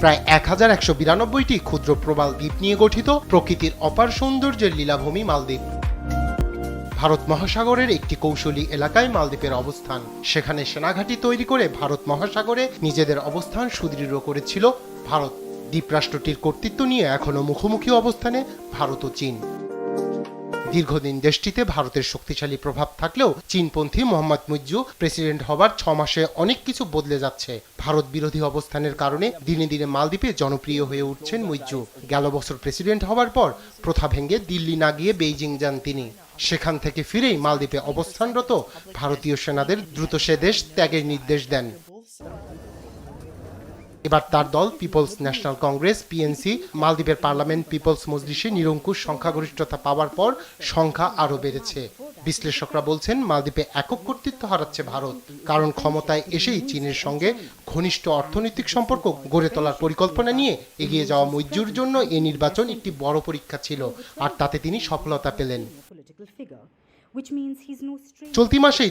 প্রায় এক হাজার একশো বিরানব্বইটি ক্ষুদ্র প্রবাল দ্বীপ নিয়ে গঠিত প্রকৃতির অপার সৌন্দর্যের লীলাভূমি মালদ্বীপ। ভারত মহাসাগরের একটি কৌশলী এলাকায় মালদ্বীপের অবস্থান। সেখানে সেনাঘাটি তৈরি করে ভারত মহাসাগরে নিজেদের অবস্থান সুদৃঢ় করেছিল ভারত। দ্বীপরাষ্ট্রটির কর্তৃত্ব নিয়ে এখনও মুখোমুখি অবস্থানে ভারত ও চীন। দীর্ঘদিন দেশটিতে ভারতের শক্তিশালী প্রভাব থাকলেও চীনপন্থী মোহাম্মদ মুইজ্জু প্রেসিডেন্ট হবার ছ মাসে অনেক কিছু বদলে যাচ্ছে। ভারত বিরোধী অবস্থানের কারণে দিনে দিনে মালদ্বীপে জনপ্রিয় হয়ে উঠছেন মুইজ্জু গেল বছর প্রেসিডেন্ট হবার পর প্রথা ভেঙে দিল্লি না গিয়ে বেইজিং যান তিনি। সেখান থেকে ফিরেই মালদ্বীপে অবস্থানরত ভারতীয় সেনাদের দ্রুত সে দেশ ত্যাগের নির্দেশ দেন। এবার তার দল পিপলস ন্যাশনাল কংগ্রেস পিএনসি মালদ্বীপের পার্লামেন্ট পিপলস মজলিসে নিরঙ্কুশ সংখ্যাগরিষ্ঠতা পাওয়ার পর সংখ্যা আরও বেড়েছে বিশ্লেষকরা বলছেন মালদ্বীপে একক কর্তৃত্ব হারাচ্ছে ভারত কারণ ক্ষমতায় এসেই চীনের সঙ্গে ঘনিষ্ঠ অর্থনৈতিক সম্পর্ক গড়ে তোলার পরিকল্পনা নিয়ে এগিয়ে যাওয়া মৈজুর জন্য এ নির্বাচন একটি বড় পরীক্ষা ছিল আর তাতে তিনি সফলতা পেলেন. চলতি মাসেই